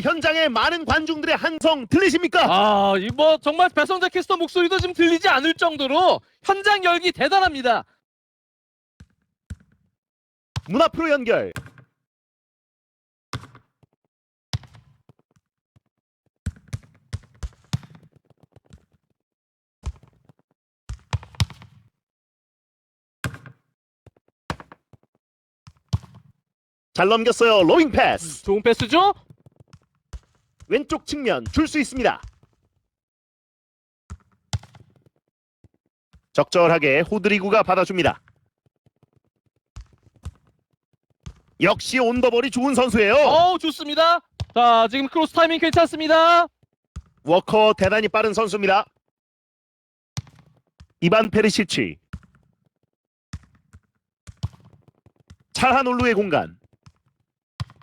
현장의 많은 관중들의 한성 들리십니까? 아, 이 뭐 정말 배성재 캐스터 목소리도 지금 들리지 않을 정도로 현장 열기 대단합니다. 문 앞으로 연결. 잘 넘겼어요. 로잉 패스. 좋은 패스죠? 왼쪽 측면 줄 수 있습니다. 적절하게 호드리구가 받아줍니다. 역시 온더볼이 좋은 선수예요. 어우, 좋습니다. 자, 지금 크로스 타이밍 괜찮습니다. 워커 대단히 빠른 선수입니다. 이반 페르시치. 찰하놀루의 공간.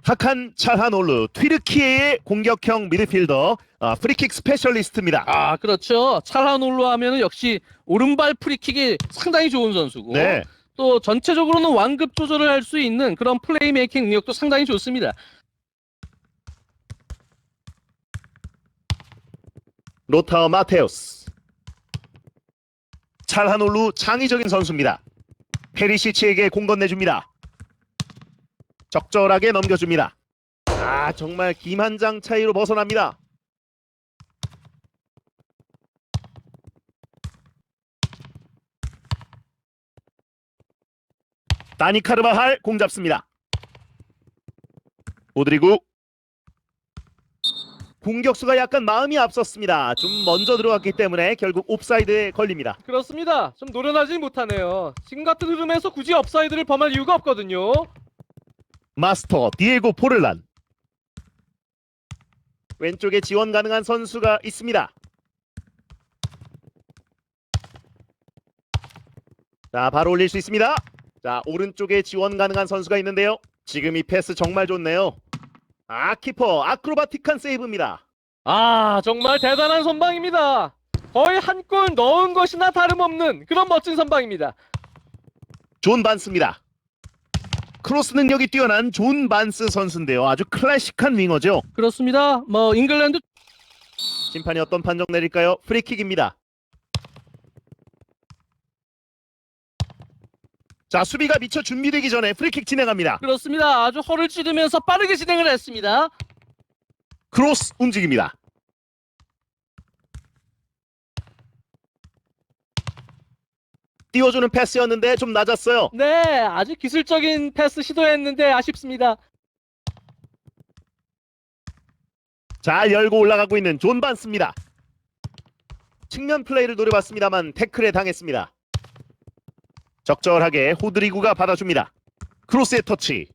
하칸 찰하놀루 튀르키예의 공격형 미드필더 아, 프리킥 스페셜리스트입니다. 아, 그렇죠. 찰하놀로 하면은 역시 오른발 프리킥이 상당히 좋은 선수고. 네. 또 전체적으로는 완급 조절을 할 수 있는 그런 플레이메이킹 능력도 상당히 좋습니다. 로타어 마테우스. 찰하놀루 창의적인 선수입니다. 페리시치에게 공 건네줍니다. 적절하게 넘겨줍니다. 아 정말 김한장 차이로 벗어납니다. 다니 카르바할 공 잡습니다. 오드리구 공격수가 약간 마음이 앞섰습니다. 좀 먼저 들어갔기 때문에 결국 옵사이드에 걸립니다. 그렇습니다. 좀 노련하지 못하네요. 지금 같은 흐름에서 굳이 업사이드를 범할 이유가 없거든요. 마스터 디에고 포를란 왼쪽에 지원 가능한 선수가 있습니다. 자 바로 올릴 수 있습니다. 자 오른쪽에 지원 가능한 선수가 있는데요. 지금 이 패스 정말 좋네요. 아 키퍼 아크로바틱한 세이브입니다. 아, 정말 대단한 선방입니다. 거의 한 골 넣은 것이나 다름없는 그런 멋진 선방입니다. 존 반스입니다. 크로스 능력이 뛰어난 존 반스 선수인데요. 아주 클래식한 윙어죠. 그렇습니다. 뭐 잉글랜드 심판이 어떤 판정 내릴까요? 프리킥입니다. 자 수비가 미처 준비되기 전에 프리킥 진행합니다. 그렇습니다. 아주 허를 찌르면서 빠르게 진행을 했습니다. 크로스 움직입니다. 띄워주는 패스였는데 좀 낮았어요. 네, 아주 기술적인 패스 시도했는데 아쉽습니다. 잘 열고 올라가고 있는 존 반스입니다. 측면 플레이를 노려봤습니다만 태클에 당했습니다. 적절하게 호드리구가 받아줍니다. 크로스의 터치.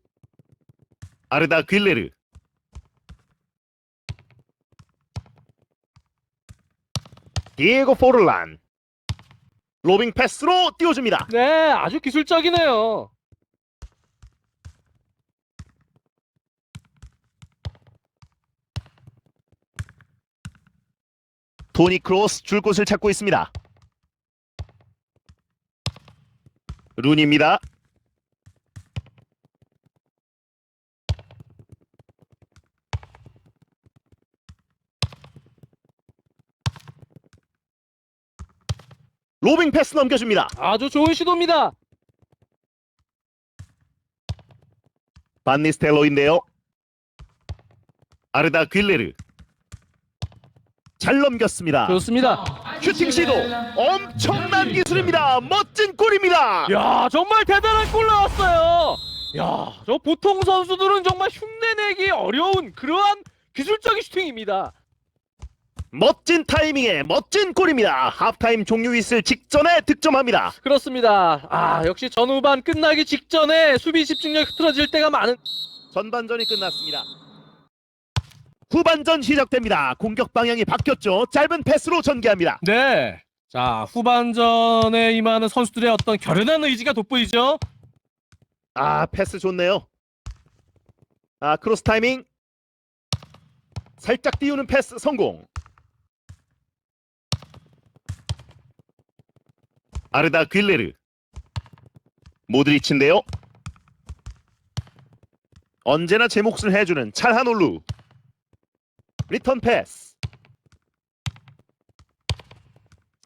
아르다 길레르. 디에고 포르란. 로빙 패스로 띄워줍니다. 네, 아주 기술적이네요. 토니 크로스 줄 곳을 찾고 있습니다. 룬입니다. 로빙 패스 넘겨줍니다. 아주 좋은 시도입니다. 반니스텔로인데요. 아르다 길레르 잘 넘겼습니다. 좋습니다. 슈팅 시도 엄청난 기술입니다. 멋진 골입니다. 야, 정말 대단한 골 나왔어요. 야, 저 보통 선수들은 정말 흉내내기 어려운 그러한 기술적인 슈팅입니다. 멋진 타이밍에 멋진 골입니다. 하프타임 종료 있을 직전에 득점합니다. 그렇습니다. 아, 역시 전후반 끝나기 직전에 수비 집중력이 흐트러질 때가 많은 전반전이 끝났습니다. 후반전 시작됩니다. 공격 방향이 바뀌었죠. 짧은 패스로 전개합니다. 네. 자, 후반전에 임하는 선수들의 어떤 결연한 의지가 돋보이죠. 아 패스 좋네요. 아 크로스 타이밍 살짝 띄우는 패스 성공. 아르다 길레르 모드리치인데요. 언제나 제 몫을 해주는 찰하놀루 리턴 패스.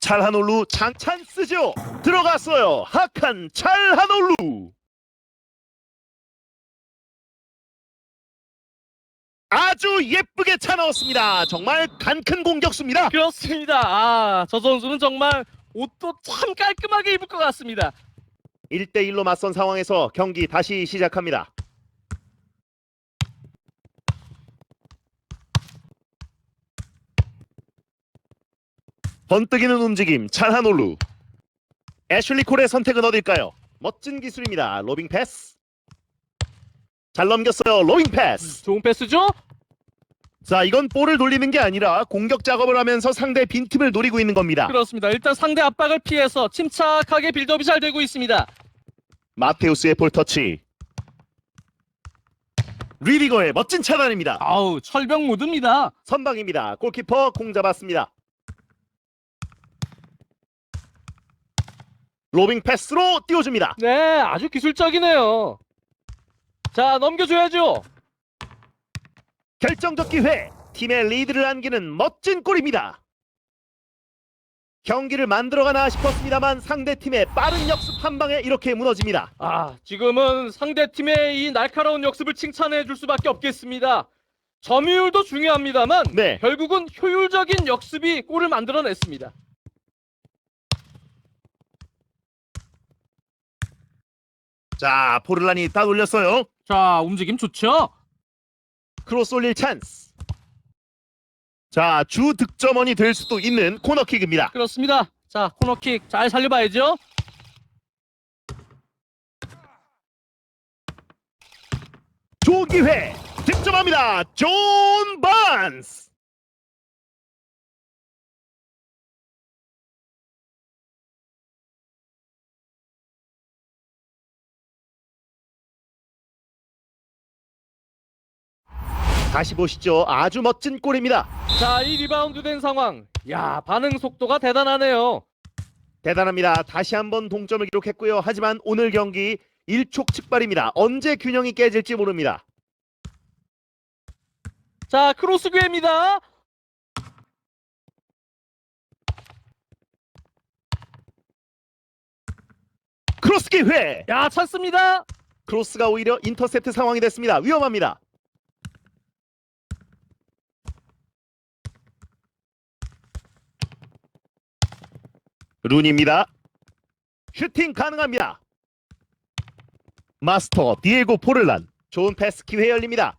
찰하놀루 장 찬스죠. 들어갔어요. 하칸 찰하놀루. 아주 예쁘게 차 넣었습니다. 정말 간큰 공격수입니다. 그렇습니다. 아, 저 선수는 정말 옷도 참 깔끔하게 입을 것 같습니다. 1대1로 맞선 상황에서 경기 다시 시작합니다. 번뜩이는 움직임 찰하놀루 애슐리 콜의 선택은 어딜까요? 멋진 기술입니다. 로빙 패스 잘 넘겼어요. 로빙 패스 좋은 패스죠? 자 이건 볼을 돌리는 게 아니라 공격 작업을 하면서 상대 빈틈을 노리고 있는 겁니다. 그렇습니다. 일단 상대 압박을 피해서 침착하게 빌드업이 잘 되고 있습니다. 마테우스의 볼 터치 리디거의 멋진 차단입니다. 아우, 철벽 모드입니다. 선방입니다. 골키퍼 공 잡았습니다. 로빙 패스로 띄워줍니다. 네, 아주 기술적이네요. 자, 넘겨줘야죠. 결정적 기회. 팀의 리드를 안기는 멋진 골입니다. 경기를 만들어가나 싶었습니다만 상대 팀의 빠른 역습 한 방에 이렇게 무너집니다. 아, 지금은 상대 팀의 이 날카로운 역습을 칭찬해 줄 수밖에 없겠습니다. 점유율도 중요합니다만 네. 결국은 효율적인 역습이 골을 만들어냈습니다. 자, 포르란이 딱 올렸어요. 자, 움직임 좋죠? 크로스 올릴 찬스. 자, 주 득점원이 될 수도 있는 코너킥입니다. 그렇습니다. 자, 코너킥 잘 살려봐야죠. 좋은 기회 득점합니다. 존 반스. 다시 보시죠. 아주 멋진 골입니다. 자, 이 리바운드 된 상황. 야, 반응 속도가 대단하네요. 대단합니다. 다시 한번 동점을 기록했고요. 하지만 오늘 경기 일촉즉발입니다. 언제 균형이 깨질지 모릅니다. 자, 크로스 기회입니다. 크로스 기회. 야, 찬스입니다. 크로스가 오히려 인터셉트 상황이 됐습니다. 위험합니다. 룬입니다. 슈팅 가능합니다. 마스터 디에고 포를란 좋은 패스 기회 열립니다.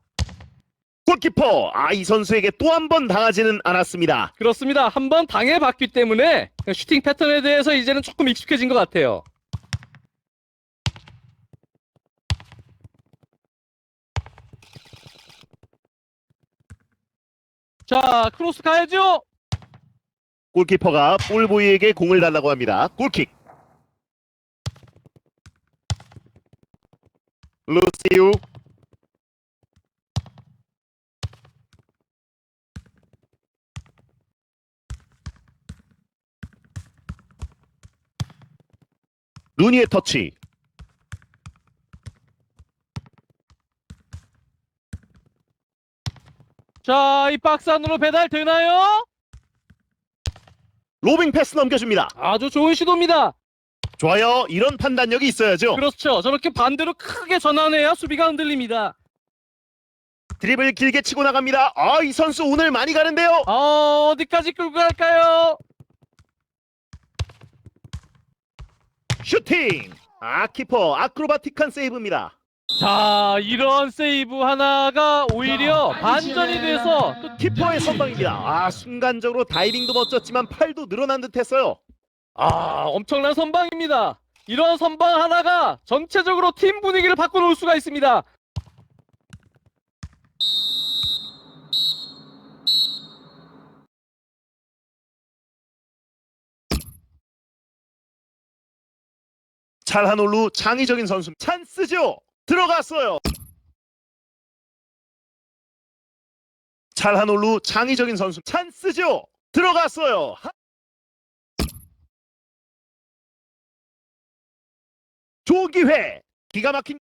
골키퍼 아 이 선수에게 또 한 번 당하지는 않았습니다. 그렇습니다. 한 번 당해봤기 때문에 슈팅 패턴에 대해서 이제는 조금 익숙해진 것 같아요. 자, 크로스 가야죠. 골키퍼가 볼보이에게 공을 달라고 합니다. 골킥. 루시우 루니의 터치 자, 이 박스 안으로 배달 되나요? 로빙 패스 넘겨줍니다. 아주 좋은 시도입니다. 좋아요. 이런 판단력이 있어야죠. 그렇죠. 저렇게 반대로 크게 전환해야 수비가 흔들립니다. 드립을 길게 치고 나갑니다. 아, 이 선수 오늘 많이 가는데요. 어, 어디까지 끌고 갈까요? 슈팅. 아, 키퍼 아크로바틱한 세이브입니다. 자, 이런 세이브 하나가 오히려 자, 반전이 돼서 또 키퍼의 선방입니다. 아, 순간적으로 다이빙도 멋졌지만 팔도 늘어난 듯했어요. 아, 엄청난 선방입니다. 이런 선방 하나가 전체적으로 팀 분위기를 바꿔놓을 수가 있습니다. 찰하놀루 창의적인 선수 찬스죠. 들어갔어요. 찰하놀루 창의적인 선수 찬스죠. 들어갔어요. 하- 좋은 기회. 기가 막힌